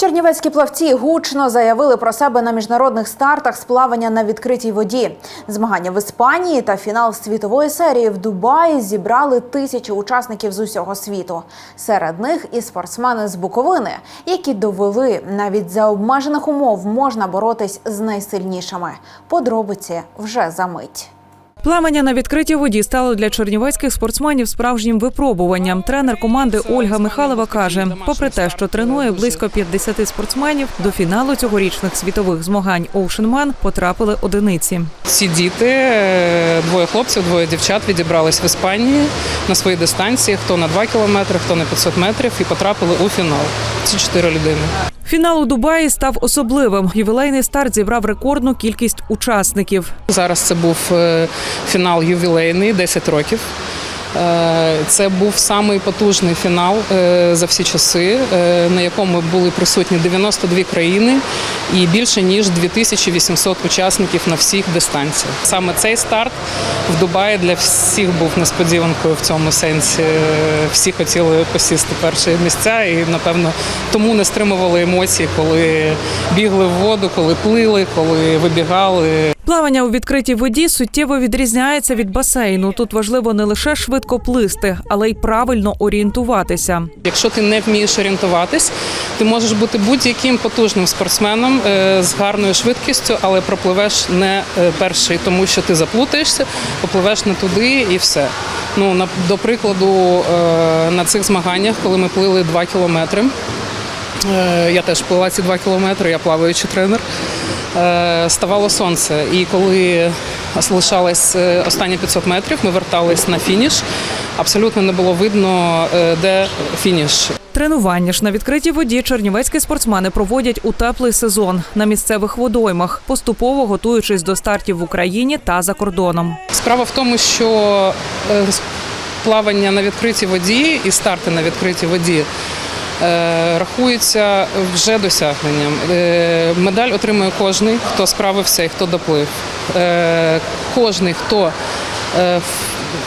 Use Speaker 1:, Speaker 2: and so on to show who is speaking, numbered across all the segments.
Speaker 1: Чернівецькі плавці гучно заявили про себе на міжнародних стартах з плавання на відкритій воді. Змагання в Іспанії та фінал світової серії в Дубаї зібрали тисячі учасників з усього світу. Серед них і спортсмени з Буковини, які довели, навіть за обмежених умов можна боротись з найсильнішими. Подробиці вже за мить.
Speaker 2: Плавання на відкритій воді стало для чернівецьких спортсменів справжнім випробуванням. Тренер команди Ольга Михайлова каже: попри те, що тренує близько 50 спортсменів, до фіналу цьогорічних світових змагань Оушенман потрапили одиниці.
Speaker 3: Ці діти, е, двоє хлопців, двоє дівчат відібрались в Іспанії на свої дистанції, хто на 2 кілометри, хто на 500 метрів, і потрапили у фінал. Ці чотири людини.
Speaker 2: Фінал у Дубаї став особливим. Ювілейний старт зібрав рекордну кількість учасників.
Speaker 3: Зараз це був е, фінал ювілейний, 10 років. Е, Це був самий потужний фінал е, за всі часи, е, на якому були присутні 92 країни і більше ніж 2800 учасників на всіх дистанціях. Саме цей старт в Дубаї для всіх був несподіванкою в цьому сенсі. Всі хотіли посісти перші місця, і напевно тому не стримували емоції, коли бігли в воду, коли плили, коли вибігали.
Speaker 2: Плавання у відкритій воді суттєво відрізняється від басейну. Тут важливо не лише швидко плисти, але й правильно орієнтуватися.
Speaker 3: Якщо ти не вмієш орієнтуватись, ти можеш бути будь-яким потужним спортсменом е, з гарною швидкістю, але пропливеш не е, перший, тому що ти заплутаєшся, попливеш не туди і все. Ну на до прикладу, е, на цих змаганнях, коли ми плили 2 кілометри. Я теж плила ці 2 кілометри, я плаваючий тренер. Ставало сонце, і коли залишалось е, останні 500 метрів, ми вертались на фініш. Абсолютно не було видно, е, де фініш.
Speaker 2: Тренування ж на відкритій воді чернівецькі спортсмени проводять у теплий сезон на місцевих водоймах, поступово готуючись до стартів в Україні та за кордоном.
Speaker 3: Справа в тому, що е, плавання на відкритій воді і старти на відкритій воді е, рахуються вже досягненням. Е, Медаль отримує кожний, хто справився і хто доплив. Е, Кожний, хто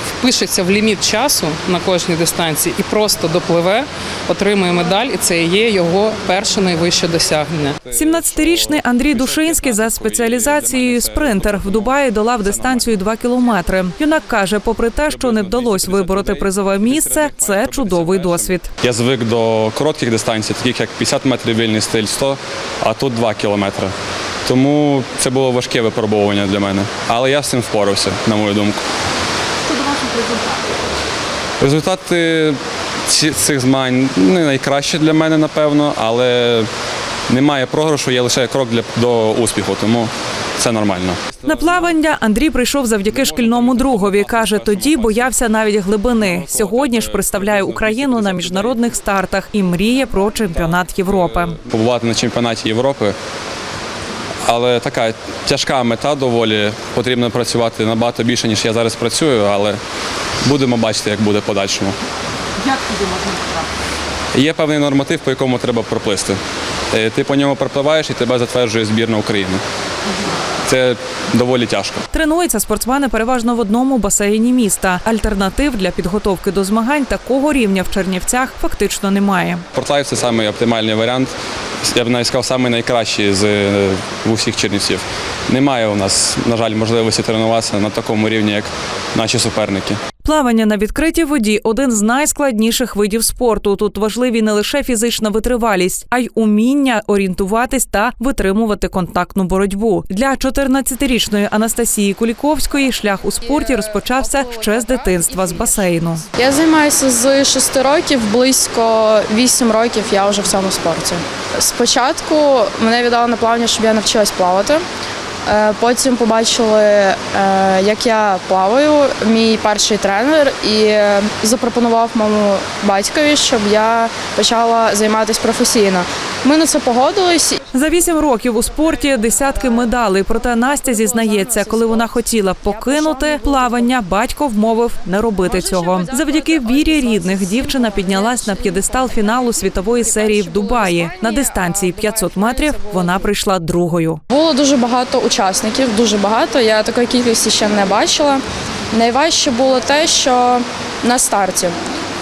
Speaker 3: впишеться в ліміт часу на кожній дистанції і просто допливе, отримує медаль, і це є його перше найвище досягнення.
Speaker 2: 17-річний Андрій Душинський за спеціалізацією спринтер в Дубаї долав дистанцію 2 кілометри. Юнак каже, попри те, що не вдалося вибороти призове місце, це чудовий досвід.
Speaker 4: Я звик до коротких дистанцій, таких як 50 метрів вільний стиль 100, а тут 2 кілометри. Тому це було важке випробування для мене. Але я з цим впорався, на мою думку. Результати ці- цих змагань не найкращі для мене, напевно, але немає програшу, є лише крок для, до успіху, тому це нормально.
Speaker 2: На плавання Андрій прийшов завдяки шкільному другові. каже, тоді боявся навіть глибини. Сьогодні ж представляє Україну на міжнародних стартах і мріє про чемпіонат Європи.
Speaker 4: побувати на чемпіонаті Європи. Але така тяжка мета доволі. Потрібно працювати набагато більше, ніж я зараз працюю, але будемо бачити, як буде подальшому.
Speaker 2: Як туди можна
Speaker 4: Є певний норматив, по якому треба проплисти. Е, Ти по ньому пропливаєш і тебе затверджує збірна України. Це доволі тяжко.
Speaker 2: Тренуються спортсмени переважно в одному басейні міста. Альтернатив для підготовки до змагань такого рівня в Чернівцях фактично немає.
Speaker 4: Портлайф це самий оптимальний варіант. Я б навіть сказав, самий найкращий з е, усіх чернівців. Немає у нас, на жаль, можливості тренуватися на такому рівні, як наші суперники.
Speaker 2: Плавання на відкритій воді один з найскладніших видів спорту. Тут важливі не лише фізична витривалість, а й уміння орієнтуватись та витримувати контактну боротьбу. Для 14-річної Анастасії Куліковської шлях у спорті розпочався ще з дитинства з басейну.
Speaker 5: Я займаюся з 6 років, близько 8 років я вже в цьому спорті. Спочатку мене віддали на плавання, щоб я навчилась плавати. Е, Потім побачили, е, як я плаваю, мій перший тренер, і е, запропонував моєму батькові, щоб я почала займатися професійно. Ми на це погодились,
Speaker 2: За вісім років у спорті десятки медалей. Проте Настя зізнається, коли вона хотіла покинути плавання, батько вмовив не робити цього. Завдяки вірі рідних дівчина піднялась на п'єдестал фіналу світової серії в Дубаї. На дистанції 500 метрів вона прийшла другою.
Speaker 5: Було дуже багато учасників, дуже багато. Я такої кількості ще не бачила. Найважче було те, що на старті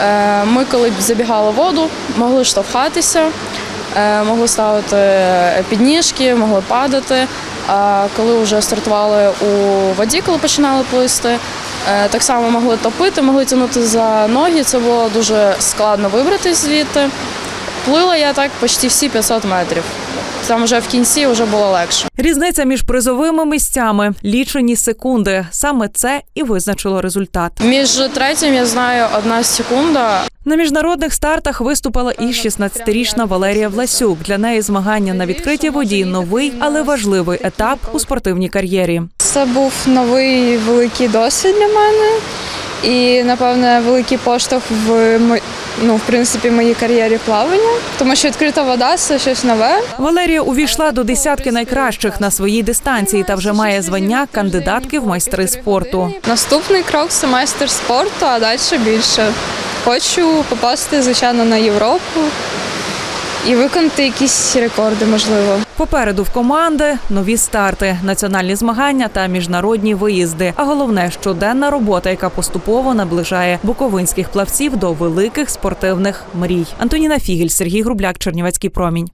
Speaker 5: е, ми, коли б забігали в воду, могли штовхатися. Е, могли ставити підніжки, могли падати. А коли вже стартували у воді, коли починали плисти, е, так само могли топити, могли тягнути за ноги. Це було дуже складно вибратися звідти. Плила я так почти всі 500 метрів. Там вже в кінці вже було легше.
Speaker 2: Різниця між призовими місцями лічені секунди. Саме це і визначило результат.
Speaker 5: Між третім я знаю одна секунда.
Speaker 2: На міжнародних стартах виступила і 16-річна Валерія Власюк. Для неї змагання на відкритій воді новий, але важливий етап у спортивній кар'єрі.
Speaker 6: Це був новий великий досвід для мене і, напевне, великий поштовх в ну, в принципі, моїй кар'єрі плавання, тому що відкрита вода це щось нове.
Speaker 2: Валерія увійшла до десятки найкращих на своїй дистанції та вже має звання кандидатки в майстри спорту.
Speaker 6: Наступний крок це майстер спорту, а далі більше. Хочу попасти, звичайно, на Європу і виконати якісь рекорди, можливо.
Speaker 2: Попереду в команди нові старти, національні змагання та міжнародні виїзди. А головне щоденна робота, яка поступово наближає буковинських плавців до великих спортивних мрій. Антоніна Фігель, Сергій Грубляк, Чернівецький промінь.